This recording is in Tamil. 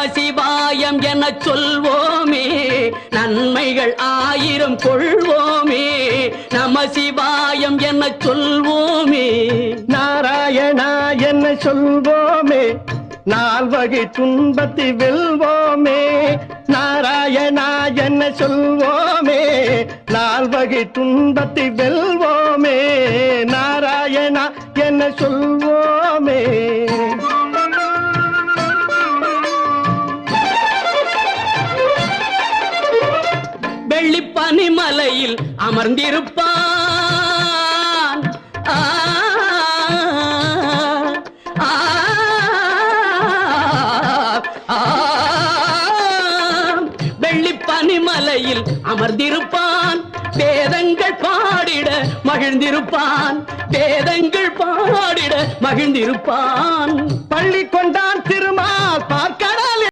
நமசிவாயம் என சொல்வோமே. நன்மைகள் ஆயிரம் கொள்வோமே. நமசிவாயம் என சொல்வோமே. நாராயணா என்ன சொல்வோமே. நால்வகை துன்பத்தை வெல்வோமே. நாராயணா என்ன சொல்வோமே. நால்வகை துன்பத்தை வெல்வோமே. நாராயணா என்ன சொல்வோமே. வெள்ளி பனிமலையில் அமர்ந்திருப்பான். வெள்ளி பனிமலையில் அமர்ந்திருப்பான். வேதங்கள் பாடிட மகிழ்ந்திருப்பான். வேதங்கள் பாடிட மகிழ்ந்திருப்பான். பள்ளி கொண்டான் திரு